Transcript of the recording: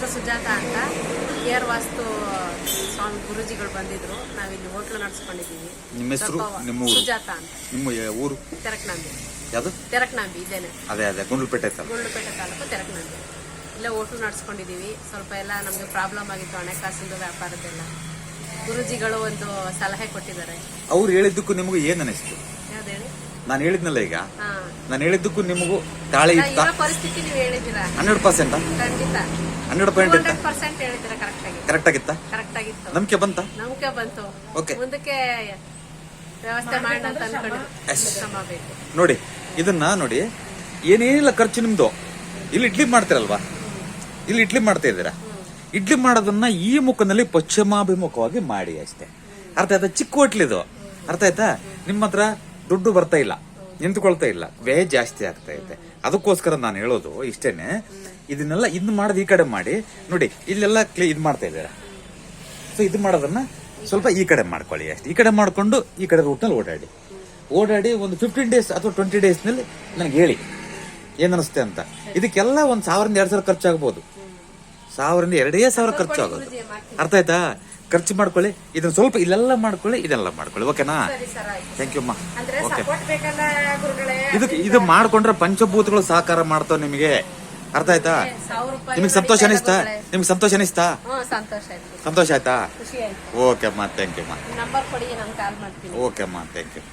ಹೆಸರು ಸುಜಾತ ಅಂತ ಕೇರ್ ವಾಸ್ತು ಸ್ವಾಮಿ ಗುರುಜಿಗಳು ಬಂದಿದ್ರು. ನಾವಿಲ್ಲಿ ಹೋಟ್ಲು ನಡೆಸ್ಕೊಂಡಿದ್ದೀವಿ. ನಿಮ್ಮ ಹೆಸರು? ನಿಮ್ಮ ಊರು? ಸುಜಾತ ಅಂತ. ನಿಮ್ಮ ಯ- ಊರು? ತೆರಕ್ನಂಬಿ. ಯಾವುದು? ತೆರಕ್ನಂಬಿ ಇದೇನೆ. ಅದೇ ಅದೇ ಗುಂಡ್ಲುಪೇಟೆ ಗುಂಡ್ಲುಪೇಟೆ ತಾಲೂಕು ತೆರಕ್ನಾಂಬಿ. ಇಲ್ಲೇ ಹೋಟ್ಲು ನಡೆಸ್ಕೊಂಡಿದ್ದೀವಿ. ಸ್ವಲ್ಪ ಎಲ್ಲ ನಮಗೆ ಪ್ರಾಬ್ಲಮ್ ಆಗಿತ್ತು ಹಣಕಾಸಿಂದು ವ್ಯಾಪಾರದ್ದೆಲ್ಲ. ಗುರುಜಿಗಳು ಒಂದು ಸಲಹೆ ಕೊಟ್ಟಿದ್ದಾರೆ. ಅವ್ರು ಹೇಳಿದ್ದಕ್ಕೂ ನಿಮಗೂ ಏನು ಅನಿಸ್ತು? ಯಾವ್ದು ಹೇಳಿ? ನಾನು ಹೇಳಿದ್ನಲ್ಲ ಈಗ. ಹಾಂ. ನಾನು ಹೇಳಿದ್ದಕ್ಕೂ ನಿಮಗೂ ತಾಳೆ ನಾ ಇತ್ತ? ಇರೋ ಪರಿಸ್ಥಿತಿ ನೀವು ಹೇಳಿದ್ದೀರಾ? ಹಂಡ್ರೆಡ್ ಪರ್ಸೆಂಟ್ ಖಂಡಿತ. ಹಂಡ್ರೆಡ್ ಪಾಯಿಂಟ್ ಇತ್ತ. ಪರ್ಸೆಂಟ್ ಕರೆಕ್ಟ್ ಆಗಿ? ಕರೆಕ್ಟ್ ಆಗಿತ್ತಾ? ಕರೆಕ್ಟ್ ಆಗಿತ್ತು. ನಂಬಿಕೆ ಬಂತ? ನಂಬಿಕೆ ಬಂತು. Okay. ಮುಂದಕ್ಕೆ ವ್ಯವಸ್ಥೆ ಮಾಡೋಣ ಅಂತ. ಶ್ರಮ. ಬೇಕು. ನೋಡಿ ಇದನ್ನ ನೋಡಿ ಏನೇನಿಲ್ಲ ಖರ್ಚು ನಿಮ್ದು? ಇಲ್ಲಿ ಇಡ್ಲಿ ಮಾಡ್ತೀರಲ್ವಾ? ಇಲ್ಲಿ ಇಡ್ಲಿ ಮಾಡ್ತಾ ಇದ್ದೀರಾ? ಇಡ್ಲಿ ಮಾಡೋದನ್ನ ಈ ಮುಖದಲ್ಲಿ ಪಶ್ಚಿಮಾಭಿಮುಖವಾಗಿ ಮಾಡಿ ಅಷ್ಟೇ. ಅರ್ಥ ಆಯ್ತಾ? ಚಿಕ್ಕ ಹೋಟ್ಲಿದು ಅರ್ಥ ಆಯ್ತಾ? ನಿಮ್ಮ ಹತ್ರ ದುಡ್ಡು ಬರ್ತಾ ಇಲ್ಲ. ನಿಂತ್ಕೊಳ್ತಾ ಇಲ್ಲ. ವ್ಯಯ ಜಾಸ್ತಿ ಆಗ್ತಾ ಇದೆ. ಅದಕ್ಕೋಸ್ಕರ ನಾನು ಹೇಳೋದು ಇಷ್ಟೇನೆ. ಇದನ್ನೆಲ್ಲ ಇದ್ ಮಾಡೋದು ಈ ಕಡೆ ಮಾಡಿ. ನೋಡಿ ಇಲ್ಲೆಲ್ಲ ಕ್ಲೀ ಇದು ಮಾಡ್ತಾ ಇದ್ದೀರಾ? ಸೊ ಇದು ಮಾಡೋದನ್ನ ಸ್ವಲ್ಪ ಈ ಕಡೆ ಮಾಡ್ಕೊಳ್ಳಿ ಅಷ್ಟೇ. ಈ ಕಡೆ ಮಾಡಿಕೊಂಡು ಈ ಕಡೆ ರೂಟ್ನಲ್ಲಿ ಓಡಾಡಿ. ಓಡಾಡಿ ಒಂದು ಫಿಫ್ಟೀನ್ ಡೇಸ್ ಅಥವಾ ಟ್ವೆಂಟಿ ಡೇಸ್ನಲ್ಲಿ ನನಗೆ ಹೇಳಿ. ಏನ್ ಅನಿಸುತ್ತೆ ಅಂತ. ಇದಕ್ಕೆಲ್ಲ ಒಂದು ಸಾವಿರದಿಂದ ಎರಡು ಸಾವಿರ ಖರ್ಚಾಗ್ಬೋದು. ಸಾವಿರದಿಂದ ಎರಡೇ ಸಾವಿರ ಖರ್ಚಾಗೋದು. ಅರ್ಥ ಆಯ್ತಾ? ಖರ್ಚು ಮಾಡ್ಕೊಳ್ಳಿ ಇದನ್ನ ಸ್ವಲ್ಪ ಇಲ್ಲೆಲ್ಲ ಮಾಡ್ಕೊಳ್ಳಿ ಇದೆಲ್ಲ ಮಾಡ್ಕೊಳ್ಳಿ ಓಕೆನಾ? ಥ್ಯಾಂಕ್ ಯು ಅಮ್ಮ. ಓಕೆ ಇದಕ್ಕೆ ಇದು ಮಾಡ್ಕೊಂಡ್ರೆ ಪಂಚಭೂತಗಳು ಸಹಕಾರ ಮಾಡ್ತಾವ ನಿಮಗೆ. ಅರ್ಥ ಆಯ್ತಾ? ನಿಮ್ಗೆ ಸಂತೋಷ ಅನಿಸ್ತಾ? ನಿಮ್ಗೆ ಸಂತೋಷ ಅನಿಸ್ತಾ? ಸಂತೋಷ ಆಯ್ತು. ಓಕೆ ಅಮ್ಮ. ಥ್ಯಾಂಕ್ ಯು ಅಮ್ಮ. ಓಕೆ ಅಮ್ಮ. Thank you